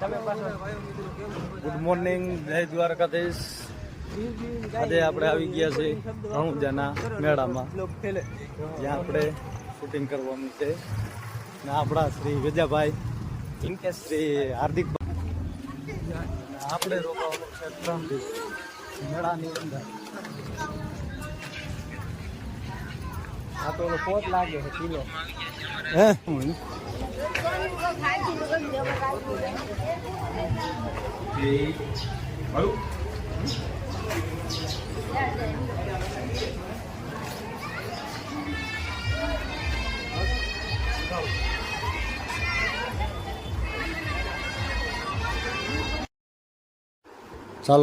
Good morning જય દ્વારકાધીશ. આજે આપણે આવી ગયા છે અહુજાના મેળામાં જ્યાં આપણે શૂટિંગ કરવાનું છે. ને આપણા શ્રી ગજાભાઈ શ્રી હાર્દિક આપણે રોકાવાનું છે ત્રણ દિવસ મેળાની અંદર. આ તો પોત લાગે છે કિલો. હે? ચાલો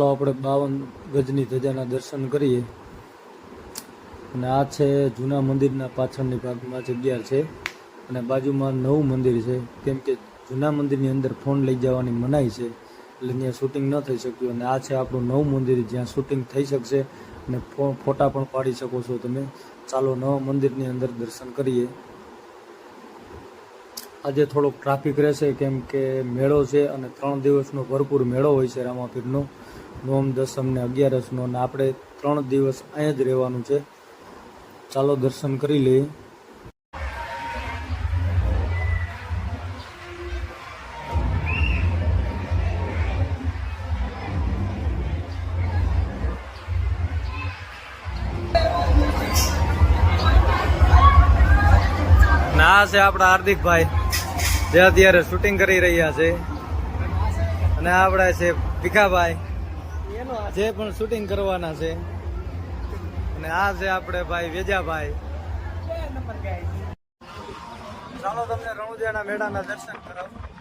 આપણે બાવન ગજની ધજાના દર્શન કરીએ. અને આ છે જૂના મંદિરના પાછળની ભાગમાં જગ્યા છે. અને બાજુમાં નવું મંદિર છે. કેમ કે જૂના મંદિરની અંદર ફોન લઈ જવાની મનાઈ છે. એટલે ત્યાં શૂટિંગ ન થઈ શક્યું. અને આ છે આપણું નવું મંદિર. જ્યાં શૂટિંગ થઈ શકશે અને ફોટા પણ પાડી શકો છો તમે. ચાલો નવા મંદિરની અંદર દર્શન કરીએ. આજે થોડોક ટ્રાફિક રહેશે, કેમ કે મેળો છે અને ત્રણ દિવસનો ભરપૂર મેળો હોય છે રામાપીરનો. નોમ, દસમ ને અગિયારસનો. અને આપણે ત્રણ દિવસ અહીંયા જ રહેવાનું છે. ચાલો દર્શન કરી લઈએ. ના છે આપણા હાર્દિકભાઈ જે અત્યારે શૂટિંગ કરી રહ્યા છે. અને આપણા છે ભીખાભાઈ, જે પણ શૂટિંગ કરવાના છે. અને આ છે આપણે ભાઈ વેજાભાઈ. ચાલો તમને રણુજાના મેળાના દર્શન કરાવું.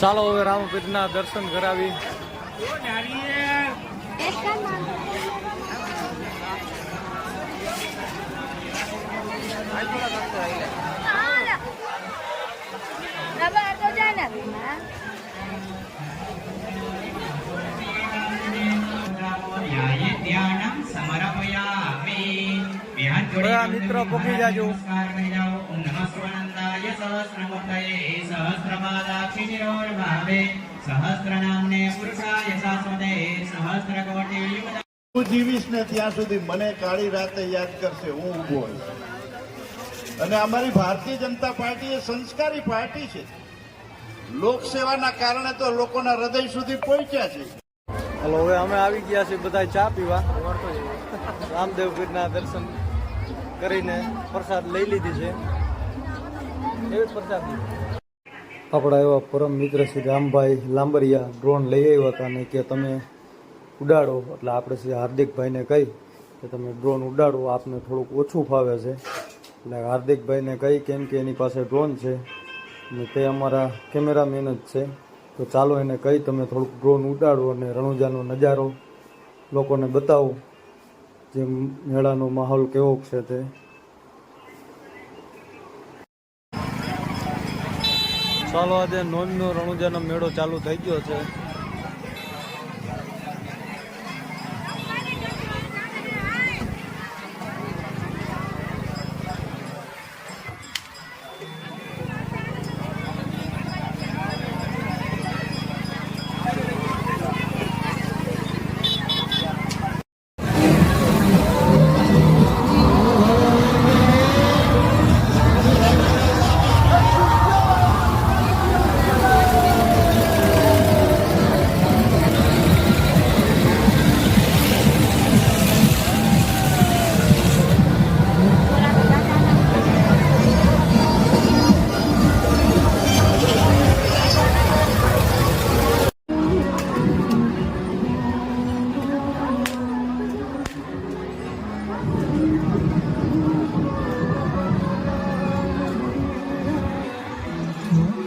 ચાલો હવે રામપીરના દર્શન કરાવી. ધ્યાનમ પુરુષાય શાશ્વતે. સહસ્રકોટિ. યુગ હું જીવીશ ને ત્યાં સુધી મને કાળી રાતે યાદ કરશે. હું ઊભો હોઈશ અને અમારી ભારતીય જનતા પાર્ટી એ સંસ્કારી પાર્ટી છે. લોકસેવાના કારણે તો લોકોના હૃદય સુધી પહોંચ્યા છે. હલો હવે અમે આવી ગયા છીએ બધા ચા પીવા. રામદેવ પીરના દર્શન. કરીને પ્રસાદ લઈ લીધી છે. એવી પ્રસાદ આપણા એવા પરમ મિત્ર શ્રી રામભાઈ લાંબરિયા ડ્રોન લઈ આવ્યા હતા ને કે તમે ઉડાડો, એટલે આપણે શ્રી હાર્દિકભાઈને કહી કે તમે ડ્રોન ઉડાડો, આપને થોડુંક ઓછું ફાવે છે. એટલે હાર્દિકભાઈને કહી કેમ કે એની પાસે ડ્રોન છે અને તે અમારા કેમેરામેન જ છે. તો ચાલો એને કહી તમે થોડુંક ડ્રોન ઉડાડો અને રણુજાનો નજારો લોકોને બતાવો. જે મેળાનો માહોલ કેવો છે તે. ચાલો આજે નોંધનો રણુજાનો મેળો ચાલુ થઈ ગયો છે. you.